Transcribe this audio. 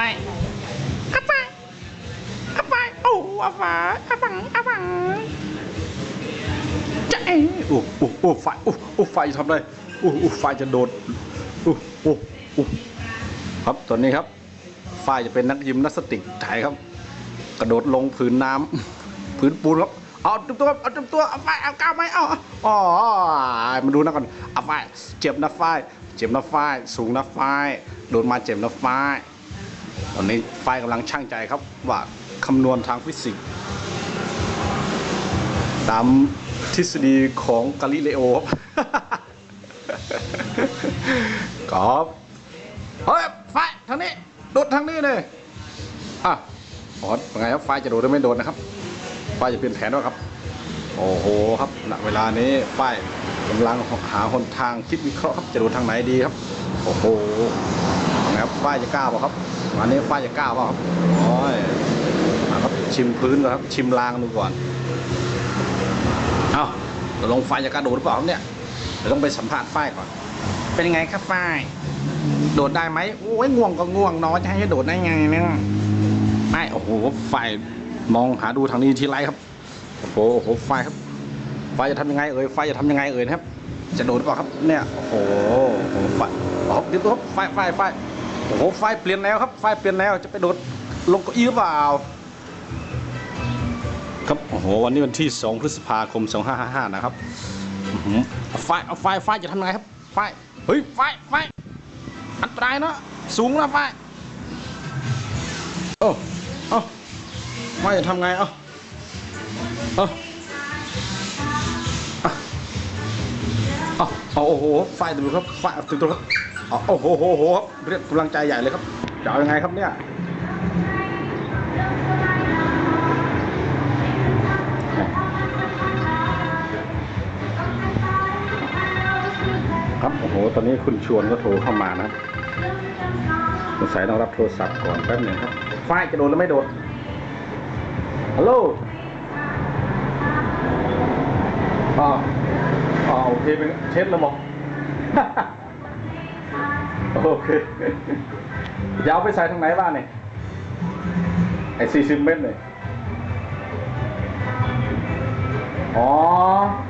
ไปเอาไปเอาไปโอ้อาไปเอาบังอาบังจะเอ๋โอ้โอ้โอ้ไฟโอ้โอ้ไฟจะทำอะไรโอ้โอ้ไฟจะโดดโอ้โอ้โอ้ครับตอนนี้ครับไฟจะเป็นนักยิมนาสติกไทยครับ กระโดดลงผืนน้ำผืนปูนครับเอาจุ่มตัวเอาจุ่มตัวเอาไฟเอาก้าวไหมเอาอ๋อมาดูนะก่อนเอาไฟเจ็บนะไฟเจ็บนะไฟสูงนะไฟโดนมาเจ็บนะไฟ ตอนนี้ไฟกำลังช่างใจครับ ว่าคำนวณทางฟิสิกส์ตามทฤษฎีของกาลิเลโอครับครับเฮ้ยไฟทางนี้โดดทางนี้เลยอะอ๋อเป็นไงครับไฟจะโดดหรือไม่โดดนะครับไฟจะเปลี่ยนแผนแล้วครับ โอ้โหครับณเวลานี้ไฟกำลังหาหนทางคิดวิเคราะห์ครับจะโดดทางไหนดีครับ โอ้โห ป็นไงครับไฟจะกล้าเปล่าครับวันนี้ไฟจะกล้าเปล่าครับโอ้ยมาครับชิมพื้นก่อนครับ ชิมรางดูก่อน เอาตกลงไฟจะกระโดดหรือเปล่าครับเนี่ยเดี๋ยวต้องไปสัมภาษณ์ไฟก่อน เป็นยังไงครับฝ้าย โดดได้ไหมโอ้ยง่วงก็ง่วงนอนจะให้โดดได้ไงเนี่ยไม่โอ้โหไฟมองหาดูทางนี้ทีไรครับโอ้โหโอ้โหไฟครับไฟจะทำยังไงเอ่ยไฟจะทำยังไงเอ่ยนะครับ จะโดดหรือเปล่าครับ เนี่ยโอ้โหโอ้โหไฟอ๋อเดี๋ยวตัวครับไฟไฟไฟ โอ้โหไฟเปลี่ยนแนวครับ ไฟเปลี่ยนแนวจะไปโดดลงเก้าอี้หรือเปล่า ครับโอ้โหวันนี้วันที่ 2 พฤษภาคม 2555 นะครับอื้อหือเอาไฟเอาไฟไฟจะทำยังไงครับ ไฟเฮ้ยไฟไฟอันตรายเนอะสูงนะไฟเอ้าเอ้าว่าจะทำไงเอ้าเอ้าอะเอ้าเอาโอ้โหไฟถึงครับไฟถึงตัวครับเอา โอ้โหโหโหครับเรียกกำลังใจใหญ่เลยครับจะเอายังไงครับเนี่ยครับโอ้โห ตอนนี้คุณชวนก็โทรเข้ามานะสงสัยต้องรับโทรศัพท์ก่อนแป๊บหนึ่งครับฝ้ายจะโดดหรือไม่โดดฮัลโหลอ๋ออ๋อโอเคเป็นเช็ดแล้วบอก โอเคจะเอาไปใส่ทางไหนบ้างเนี่ยไอ้สี่สิบเมตรเนี่ยอ๋ออ๋อเออ